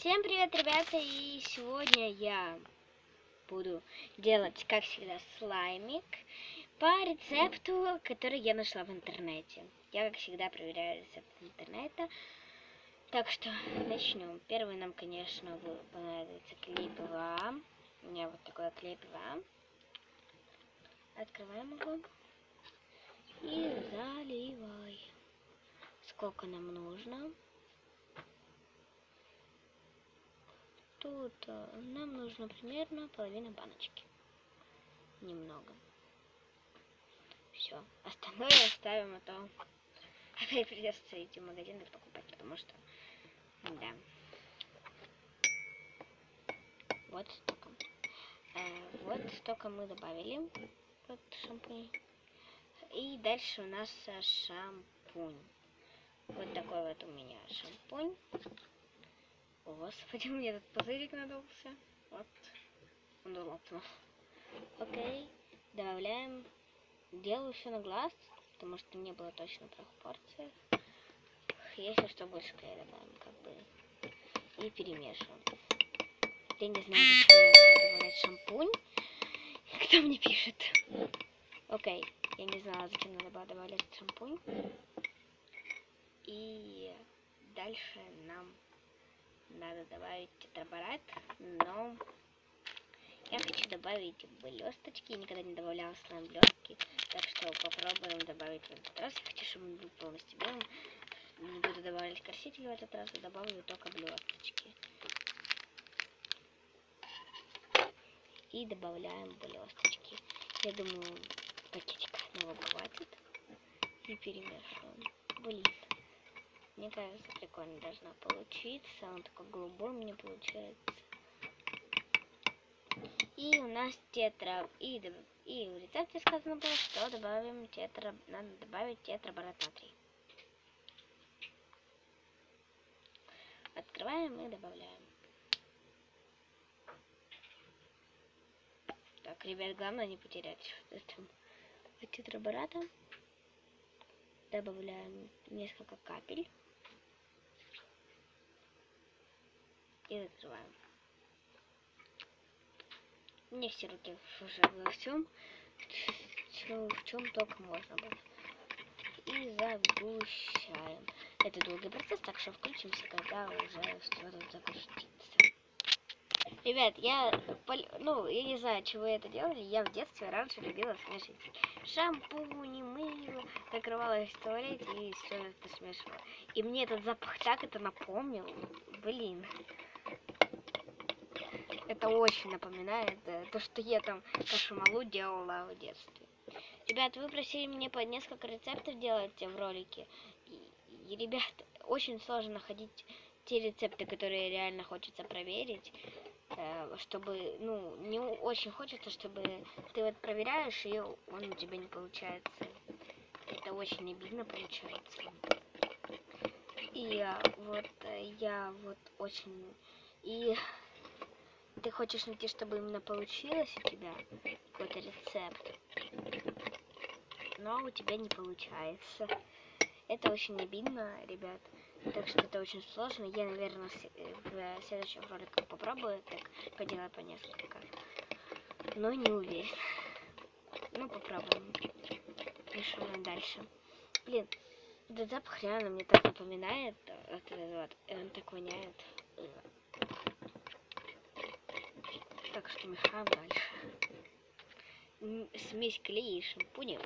Всем привет, ребята! И сегодня я буду делать, как всегда, слаймик по рецепту, который я нашла в интернете. Я, как всегда, проверяю рецепт интернета. Так что начнем. Первый нам, конечно, понадобится клей ПВА. У меня вот такой клей ПВА. Открываем его. И заливай. Сколько нам нужно? Тут э, нам нужно примерно половина баночки. Немного. Все. Остальное оставим, а то опять придется идти в магазин и покупать, потому что, да. Вот столько. Э, вот столько мы добавили. Вот шампунь. И дальше у нас шампунь. Вот такой вот у меня шампунь. Господи, мне этот пузырик надулся. Вот. Он лопнул. Окей. Добавляем. Делаю все на глаз, потому что не было точно пропорции. Если что, больше клея добавим, как бы. И перемешиваем. Я не знаю, зачем добавлять шампунь. Кто мне пишет? Окей. Я не знала, зачем надо было добавлять шампунь. И дальше нам надо добавить тетраборат, но я хочу добавить блесточки. Я никогда не добавляла слайм блестки, так что попробуем добавить в этот раз. Я хочу, чтобы он был полностью белым. Не буду добавлять краситель в этот раз, а добавлю только блесточки. И добавляем блесточки. Я думаю, пакетика одного хватит. И перемешиваем. Блин. Мне кажется, прикольно должна получиться. Он такой голубой мне получается. И у нас тетра... И, и в рецепте сказано было, что добавим тетра... Надо добавить тетраборат натрий. Открываем и добавляем. Так, ребят, главное не потерять там тетрабората. Добавляем несколько капель. И закрываем. Не все руки уже во всем, в чем только можно было. И загущаем. Это долгий процесс, так что включимся, когда уже все загустится. Ребят, я, ну, я не знаю, чего это делали. Я в детстве раньше любила смешивать шампунь, мыло, закрывалась в туалете и все это смешивала. И мне этот запах так это напомнил. Блин. Это очень напоминает э, то, что я там кашемалу делала в детстве. Ребят, вы просили мне по несколько рецептов делать в ролике. И, и, ребят, очень сложно находить те рецепты, которые реально хочется проверить. Э, чтобы, ну, не очень хочется, чтобы ты вот проверяешь, и он у тебя не получается. Это очень обидно получается. И вот, э, я вот очень... И ты хочешь найти, чтобы именно получилось у тебя какой-то рецепт, но у тебя не получается. Это очень обидно, ребят. Так что это очень сложно. Я, наверное, в следующем ролике попробую так поделать по несколько. Но не уверен. Ну, попробуем. Решаем дальше. Блин, этот запах реально мне так напоминает. Вот этот вот. Он так воняет. Так что мешаем дальше. Смесь клея и шампуня.